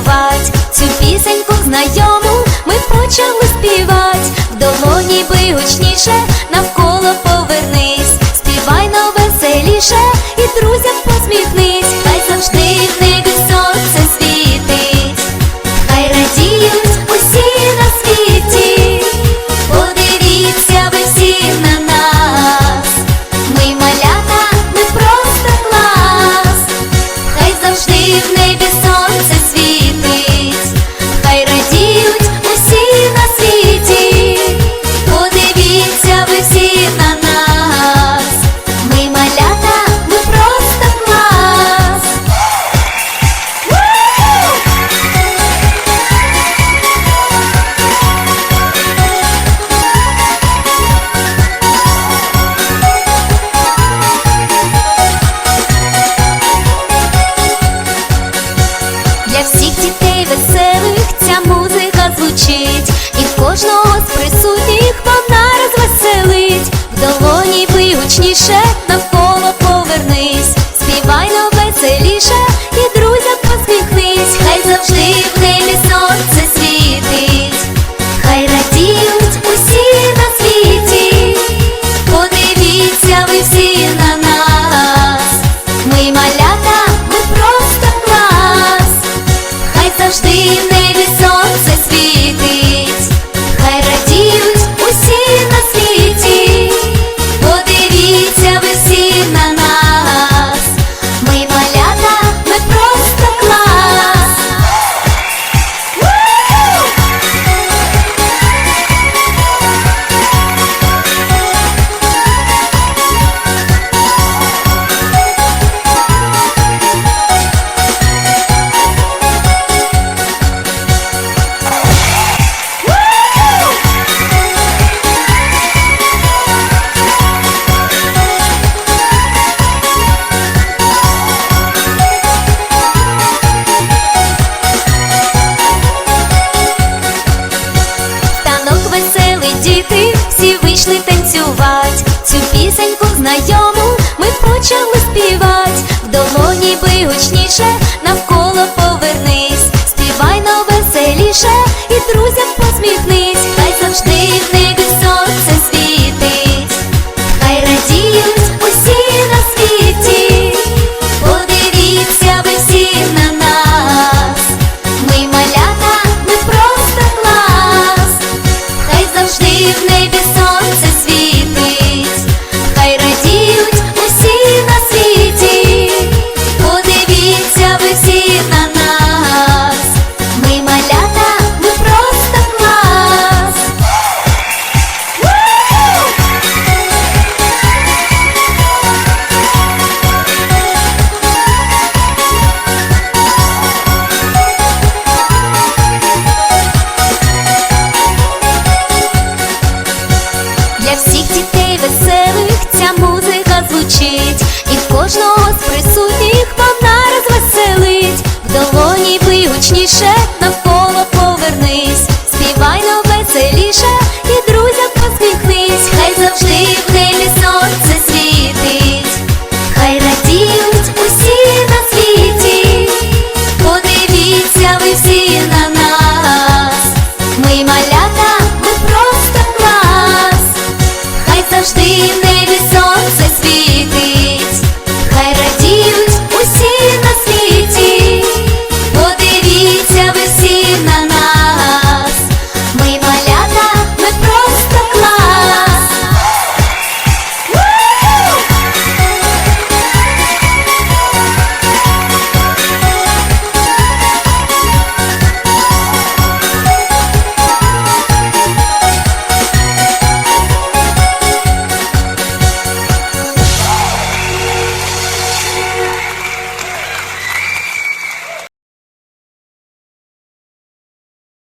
танцювать, цю пісеньку знайому ми почали співать, в долоні би гучніше. звучить, і кожного спритно. на йому ми почали співати, в долоні би гучніше, навколо повернись, співай на веселіше і друзям посміхнись.